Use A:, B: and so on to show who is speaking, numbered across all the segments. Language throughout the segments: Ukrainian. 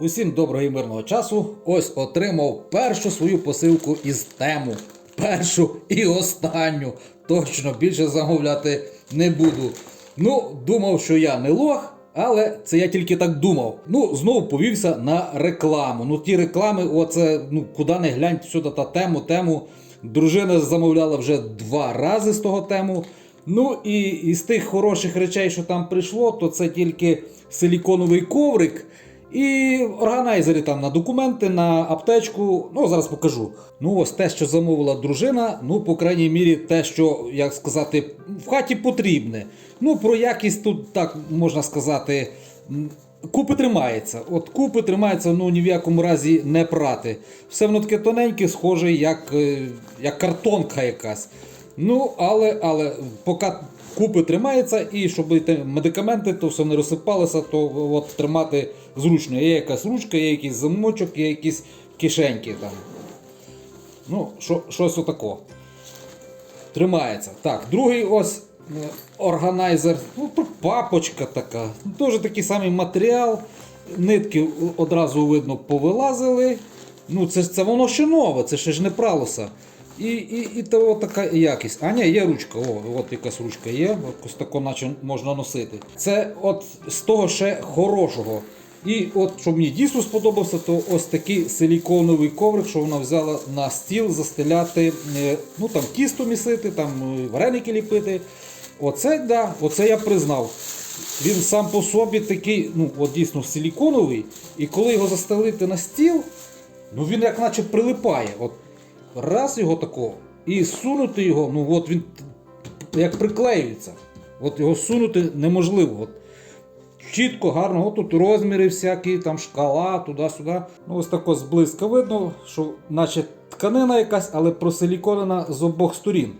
A: Усім доброго і мирного часу. Ось отримав першу свою посилку із тему. Першу і останню. Точно більше замовляти не буду. Ну, думав, що я не лох, але це я тільки так думав. Ну, знову повівся на рекламу. Ну, ті реклами, оце, ну, куди не глянь, сюди та тему, тему. Дружина замовляла вже два рази з того тему. Ну і із тих хороших речей, що там прийшло, то це тільки силіконовий коврик. І органайзери там на документи, на аптечку. Ну, зараз покажу. Ну, ось те, що замовила дружина, ну, по крайній мірі, те, що, як сказати, в хаті потрібне. Ну, про якість тут так можна сказати. Купи тримається. От купи тримається, ну ні в якому разі не прати. Все воно таке тоненьке, схоже, як, е, як картонка якась. Ну, але, але поки купи тримається, і щоб медикаменти, то все не розсипалося, то от тримати зручно. Є якась ручка, є якийсь замочок, є якісь кишеньки там. Ну, що, щось отако. Тримається. Так, другий ось е, органайзер. Ну, папочка така. Теж такий самий матеріал. Нитки одразу видно повилазили. Ну, це, це воно ще нове, це ще ж не пралося. І, і, і того така якість. А ні, є ручка. О, от якась ручка є, ось тако наче можна носити. Це от з того ще хорошого. І от, щоб мені дійсно сподобався, то ось такий силіконовий коврик, що вона взяла на стіл застеляти, е, ну там тісто місити, там е, вареники ліпити. Оце, да, оце я признав. Він сам по собі такий, ну от дійсно силіконовий, і коли його застелити на стіл, ну він як наче прилипає. От раз його тако, і сунути його, ну от він як приклеюється. От його сунути неможливо. От чітко, гарно, от тут розміри всякі, там шкала, туди-сюди. Ну, ось тако зблизька видно, що наче тканина якась, але просиліконена з обох сторін.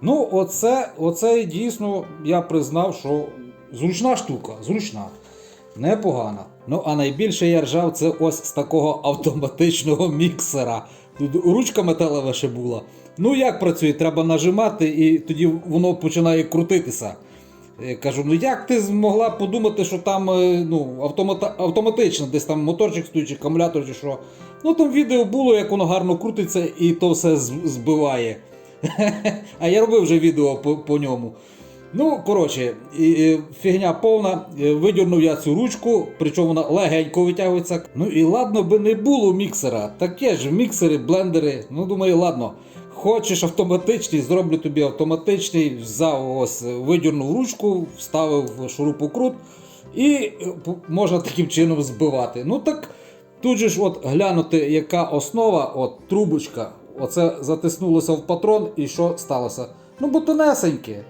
A: Ну, оце, оце дійсно я признав, що зручна штука, зручна. Непогана. Ну, а найбільше я ржав це ось з такого автоматичного міксера. Ручка металева ще була. Ну як працює? Треба нажимати, і тоді воно починає крутитися. Я кажу, ну як ти змогла подумати, що там е, ну, автомата- автоматично, десь там моторчик стоїть, чи акумулятор, чи що. Ну там відео було, як воно гарно крутиться і то все збиває. А я робив вже відео по ньому. Ну, коротше, фігня повна. Е, Видірнув я цю ручку, причому вона легенько витягується. Ну і ладно би не було міксера. Таке ж міксери, блендери. Ну, думаю, ладно. Хочеш автоматичний, зроблю тобі автоматичний, взяв ось, видірнув ручку, вставив шурупокрут і е, можна таким чином збивати. Ну так тут же ж от глянути, яка основа, от трубочка, оце затиснулося в патрон, і що сталося? Ну, бо тонесеньке.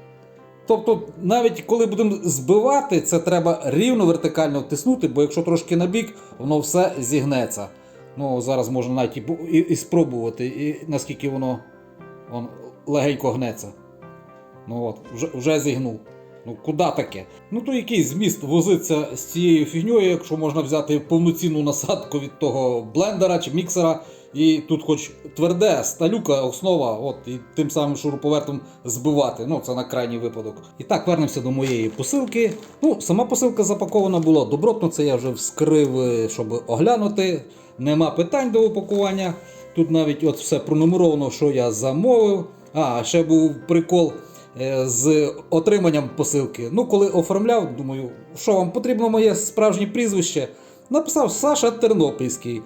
A: Тобто, навіть коли будемо збивати, це треба рівно вертикально втиснути, бо якщо трошки на бік, воно все зігнеться. Ну, зараз можна навіть і, і, і спробувати, і наскільки воно он, легенько гнеться. Ну от, вже, вже зігнув. Ну куди таке? Ну то який зміст возиться з цією фігньою, якщо можна взяти повноцінну насадку від того блендера чи міксера, і тут хоч тверде, сталюка, основа, от, і тим самим шуруповертом збивати. Ну, це на крайній випадок. І так, вернемося до моєї посилки. Ну, сама посилка запакована була добротно, це я вже вскрив, е, щоб оглянути. Нема питань до упакування. Тут навіть от все пронумеровано, що я замовив. А, ще був прикол е, з отриманням посилки. Ну, коли оформляв, думаю, що вам потрібно моє справжнє прізвище. Написав Саша Тернопільський.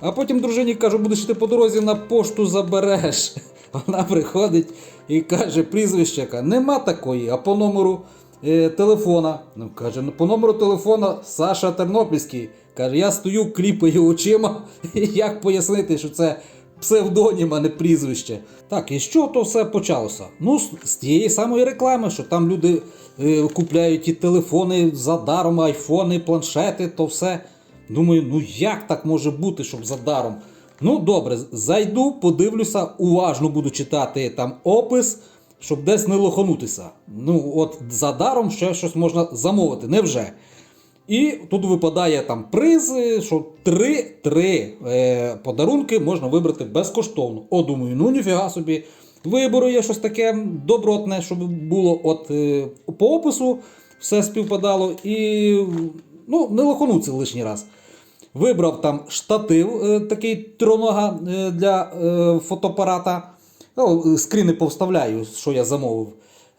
A: А потім дружині кажу, будеш ти по дорозі на пошту забереш. Вона приходить і каже, прізвище, нема такої, а по номеру е, телефона. Ну, каже, «Ну, по номеру телефона Саша Тернопільський. Каже, я стою, кліпаю очима. Як пояснити, що це псевдонім, а не прізвище. Так, і чого то все почалося? Ну, з тієї самої реклами, що там люди е, купляють і телефони за даром, айфони, планшети, то все. Думаю, ну як так може бути, щоб за даром? Ну, добре, зайду, подивлюся, уважно буду читати там опис, щоб десь не лоханутися. Ну, от за даром ще щось можна замовити, невже? І тут випадає там приз, е, що три, три е, подарунки можна вибрати безкоштовно. О, думаю, ну ніфіга собі. Вибору є щось таке добротне, щоб було от е, по опису все співпадало і ну, не лохануться лишній раз. Вибрав там штатив, е, такий тронога е, для е, фотоапарата. Ну, скріни повставляю, що я замовив.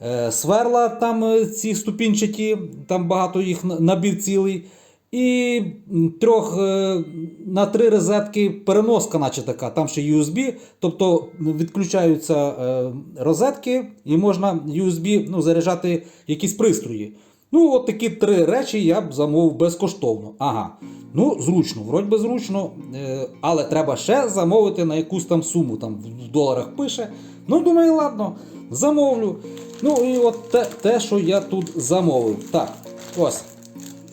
A: Е, Сверла там е, ці ступінчаті, там багато їх набір цілий. І трьох е, на три розетки переноска, наче така, там ще USB, тобто відключаються е, розетки і можна USB ну, заряджати якісь пристрої. Ну, от такі три речі я б замовив безкоштовно. Ага. Ну, зручно, вроді би зручно, е, але треба ще замовити на якусь там суму, там в доларах пише. Ну, думаю, ладно, замовлю. Ну і от те, те, що я тут замовив. Так, ось.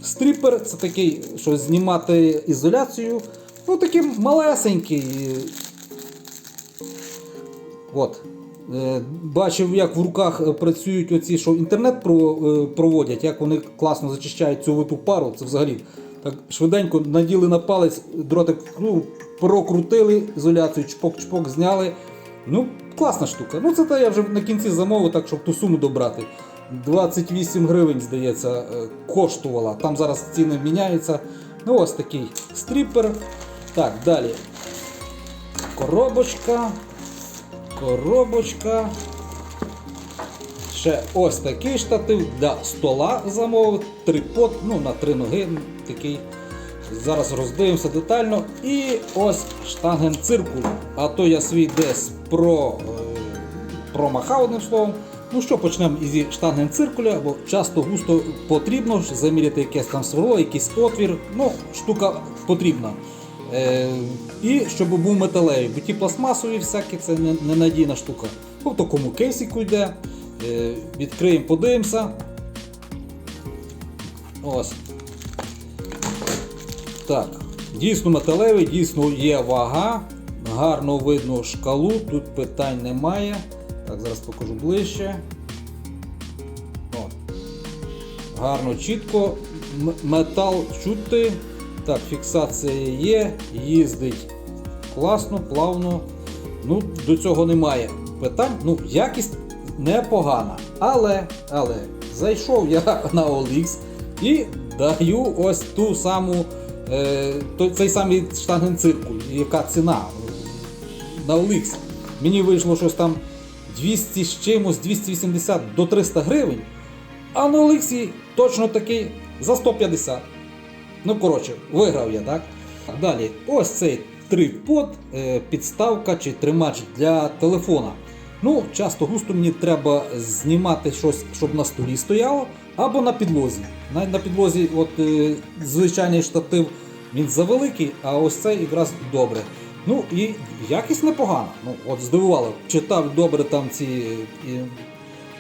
A: Стріпер це такий, що знімати ізоляцію. Ну, такий малесенький. От. Е, Бачив, як в руках е, працюють оці, що інтернет е, проводять, як вони класно зачищають цю виту пару. Це взагалі так швиденько наділи на палець, дротик ну, прокрутили ізоляцію, чпок-чпок зняли. Ну, класна штука. Ну, це те я вже на кінці замовив, так щоб ту суму добрати. 28 гривень, здається, коштувала. Там зараз ціни міняються. Ну, ось такий стріпер. Так, далі. Коробочка. Коробочка. Ще ось такий штатив для стола замовив. Трипод, ну на три ноги такий. Зараз роздивимося детально. І ось штангенциркуль. А то я свій десь про, е, промахав одним словом. Ну що, почнемо із штангенциркуля, бо часто густо потрібно заміряти якесь там сверло, якийсь отвір. Ну, штука потрібна. Е, і щоб був металевий, бо ті пластмасові всякі це ненадійна штука. Ну, в такому кейсіку йде. Е, відкриємо, подивимося. Ось. Так, дійсно металевий, дійсно є вага. Гарно видно шкалу, тут питань немає. Так, зараз покажу ближче. О. Гарно, чітко. Метал чути. Так, фіксація є, їздить класно, плавно. Ну, до цього немає питань. Ну, якість непогана. Але, але, зайшов я на OLX і даю ось ту саму, е, цей самий штангенциркуль. Яка ціна на OLX. Мені вийшло щось там 200 з чимось, 280 до 300 гривень. А на OLX точно такий за 150. Ну, коротше, виграв я, так? Далі, ось цей трипод, е, підставка чи тримач для телефона. Ну, часто густо мені треба знімати щось, щоб на столі стояло, або на підлозі. На, на підлозі, от е, звичайний штатив, він завеликий, а ось цей якраз добре. Ну і якість непогана. Ну, от здивувало, читав добре там ці е,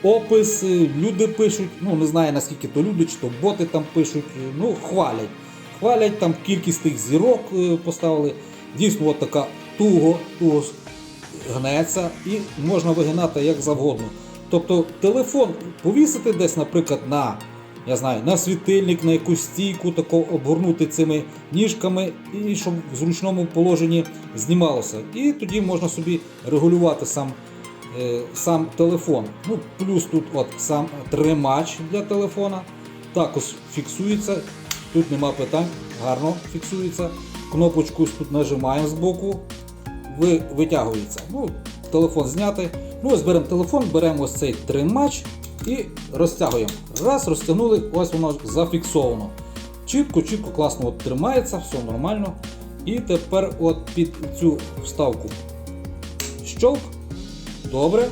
A: опис, е, люди пишуть, ну не знаю наскільки то люди, чи то боти там пишуть, ну хвалять. Хвалять там кількість тих зірок е, поставили. Дійсно, от така туго, туго гнеться і можна вигинати як завгодно. Тобто телефон повісити десь, наприклад, на, я знаю, на світильник, на якусь стійку, тако обгорнути цими ніжками, і щоб в зручному положенні знімалося. І тоді можна собі регулювати сам е, сам телефон. Ну, плюс тут от сам тримач для телефона. Також фіксується. Тут нема питань, гарно фіксується. Кнопочку тут нажимаємо з боку, ви, витягується. Ну, телефон зняти. Ну, ось беремо телефон, беремо ось цей тримач і розтягуємо. Раз, розтягнули, ось воно зафіксовано. Чітко, чітко, класно от тримається, все нормально. І тепер от під цю вставку щолк. Добре.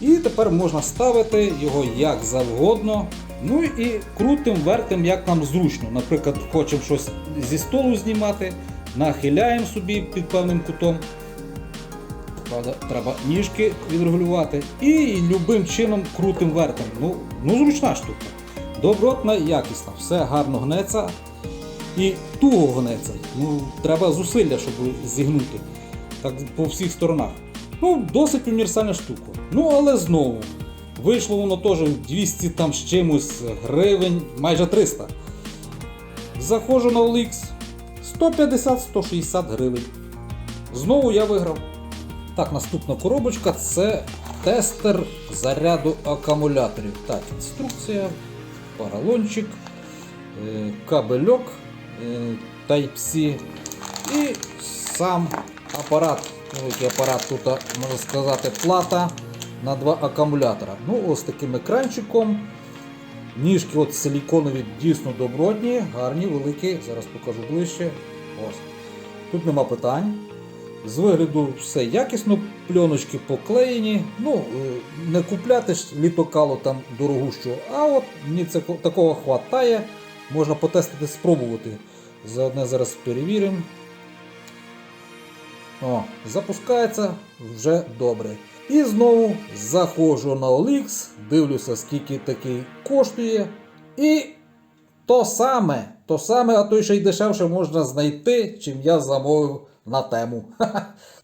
A: І тепер можна ставити його як завгодно. Ну і крутим, вертим, як нам зручно. Наприклад, хочемо щось зі столу знімати, нахиляємо собі під певним кутом. Треба ніжки відрегулювати. І любим чином крутим вертим. Ну, ну зручна штука. Добротна, якісна, все гарно гнеться і туго гнеться. Ну, треба зусилля, щоб зігнути. Так по всіх сторонах. Ну, досить універсальна штука. Ну, але знову. Вийшло воно теж 200 там з чимось гривень, майже 300. Заходжу на OLX 150-160 гривень. Знову я виграв. Так, наступна коробочка це тестер заряду акумуляторів. Так, інструкція, поролончик, е, кабельок, е, Type-C. І сам апарат, який апарат тут, можна сказати, плата на два акумулятора. Ну, ось таким екранчиком. Ніжки от силіконові дійсно добротні, гарні, великі. Зараз покажу ближче. Ось. Тут нема питань. З вигляду все якісно, пленочки поклеєні. Ну, е, не купляти ж літокалу там дорогущу, а от мені це такого хватає. Можна потестити, спробувати. Заодне зараз перевіримо. О, запускається вже добре. І знову заходжу на OLX, дивлюся, скільки такий коштує. І то саме, то саме, а то ще й дешевше можна знайти, чим я замовив на тему.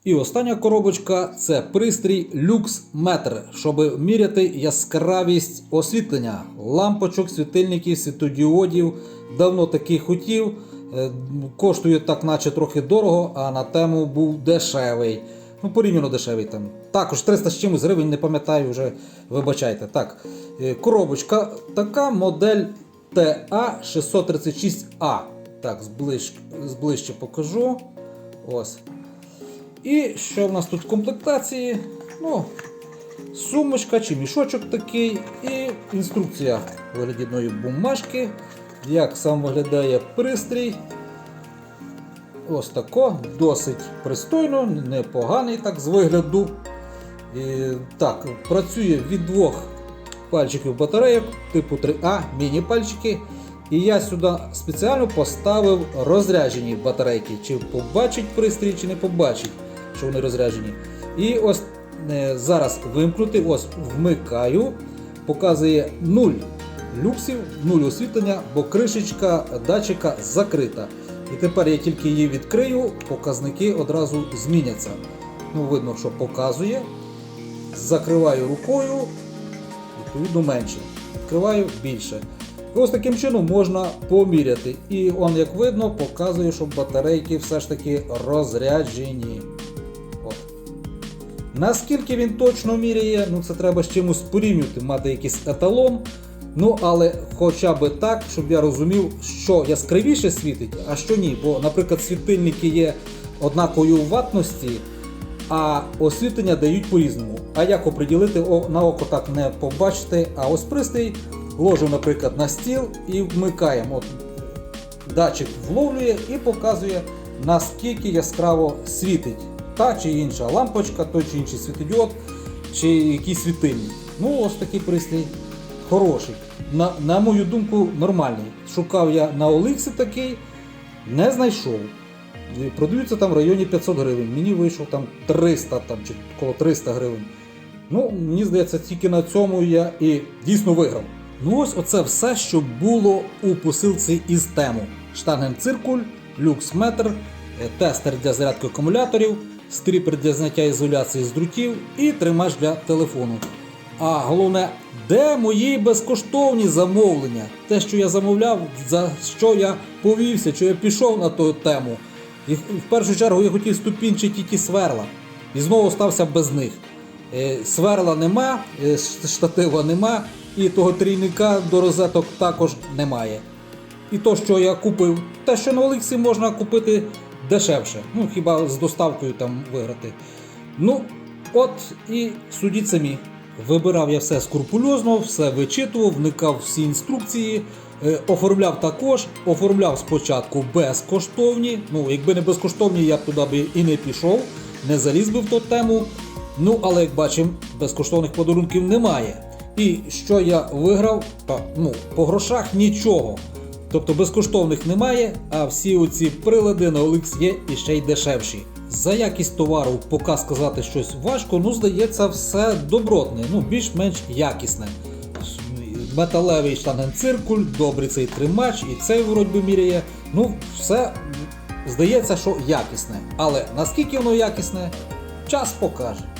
A: І остання коробочка це пристрій LuxMeter, щоб міряти яскравість освітлення, лампочок, світильників, світодіодів. Давно такий хотів. Е, Коштує так, наче трохи дорого, а на тему був дешевий. Ну, порівняно дешевий там. Також 300 з чимось гривень, не пам'ятаю вже, вибачайте. Так, е, коробочка така модель TA636A. Так, зближ, зближче покажу. Ось. І що в нас тут в комплектації? Ну, сумочка чи мішочок такий, і інструкція вигляді бумажки. Як сам виглядає пристрій. Ось тако, досить пристойно, непоганий так з вигляду. І, так, працює від двох пальчиків батарейок типу 3А, міні-пальчики. І я сюди спеціально поставив розряджені батарейки. Чи побачить пристрій, чи не побачить, що вони розряджені. І ось е, зараз вимкнути, ось вмикаю, показує 0 люксів, 0 освітлення, бо кришечка датчика закрита. І тепер я тільки її відкрию, показники одразу зміняться. Ну, видно, що показує. Закриваю рукою, відповідно менше. Відкриваю більше. І ось таким чином можна поміряти. І он, як видно, показує, що батарейки все ж таки розряджені. От. Наскільки він точно міряє, ну це треба з чимось порівнювати, мати якийсь еталон. Ну, але хоча б так, щоб я розумів, що яскравіше світить, а що ні. Бо, наприклад, світильники є однакової ватності, а освітлення дають по-різному. А як оприділити, О, на око так не побачите, а ось пристрій ложу, наприклад, на стіл і вмикаємо. От, датчик вловлює і показує, наскільки яскраво світить та чи інша лампочка, той чи інший світодіод, чи якийсь світильник. Ну, ось такий пристрій хороший. На, на мою думку, нормальний. Шукав я на Оликсі такий, не знайшов. Продаються там в районі 500 гривень. Мені вийшов там 300 там, чи коло 300 гривень. Ну, мені здається, тільки на цьому я і дійсно виграв. Ну ось оце все, що було у посилці із тему. Штангенциркуль, люксметр, е, тестер для зарядки акумуляторів, стріпер для зняття ізоляції з дротів і тримач для телефону. А головне, де мої безкоштовні замовлення? Те, що я замовляв, за що я повівся, що я пішов на ту тему. І в першу чергу я хотів ступінчити ті сверла. І знову стався без них. Е, Сверла нема, е, штатива нема, і того трійника до розеток також немає. І то, що я купив, те, що на Олексі можна купити дешевше. Ну, хіба з доставкою там виграти. Ну, от і судіть самі. Вибирав я все скрупульозно, все вичитував, вникав всі інструкції, е, оформляв також, оформляв спочатку безкоштовні. Ну, якби не безкоштовні, я б туди би і не пішов, не заліз би в ту тему. Ну, але як бачимо, безкоштовних подарунків немає. І що я виграв? Та, ну, по грошах нічого. Тобто безкоштовних немає, а всі оці прилади на OLX є і ще й дешевші. За якість товару поки сказати щось важко, ну здається, все добротне, ну більш-менш якісне. Металевий штангенциркуль, добрий цей тримач, і цей вроді міряє. Ну, все здається, що якісне. Але наскільки воно якісне, час покаже.